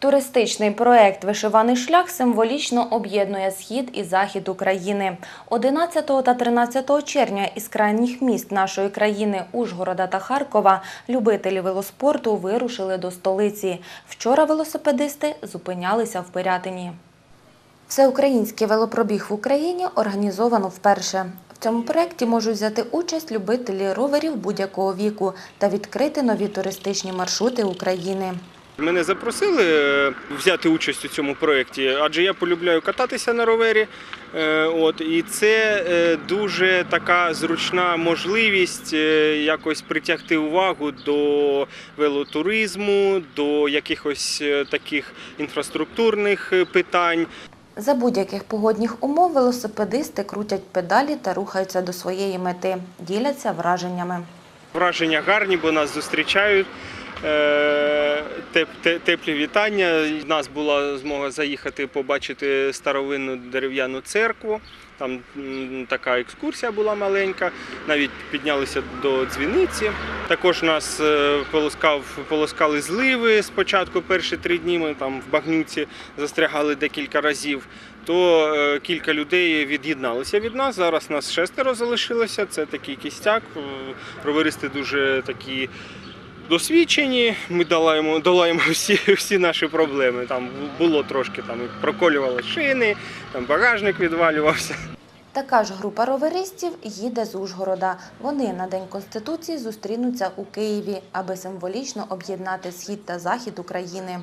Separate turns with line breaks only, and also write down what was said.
Туристичний проект Вишиваний шлях символічно об'єднує схід і захід України. 11 та 13 червня із крайніх міст нашої країни Ужгорода та Харкова любителі велоспорту вирушили до столиці. Вчора велосипедисти зупинялися в Пирятині. Всеукраїнський велопробіг в Україні організовано вперше. В цьому проєкті можуть взяти участь любителі роверів будь-якого віку та відкрити нові туристичні маршрути України.
Мене запросили е, взяти участь у цьому проєкті, адже я полюбляю кататися на ровері. Е, От, і це е, дуже така зручна можливість якось притягти увагу до велотуризму, до якихось таких інфраструктурних питань.
За будь-яких погодних умов велосипедисти крутять педалі та рухаються до своєї мети, діляться враженнями.
Враження гарні, бо нас зустрічають. Теплі вітання. У нас була змога заїхати побачити старовинну дерев'яну церкву. Там така екскурсія була маленька. Навіть піднялися до дзвіниці. Також нас е, полоскав, полоскали зливи спочатку. Перші три дні ми там в багнюці застрягали декілька разів. То е, кілька людей від'єдналися від нас. Зараз нас шестеро залишилося. Це такий кістяк. Е, Роверисти дуже такі досвідчені. Ми долаємо, долаємо всі, всі наші проблеми. Там було трошки там проколювали шини, там багажник відвалювався.
Така ж група роверистів їде з Ужгорода. Вони на День Конституції зустрінуться у Києві, аби символічно об'єднати схід та захід України.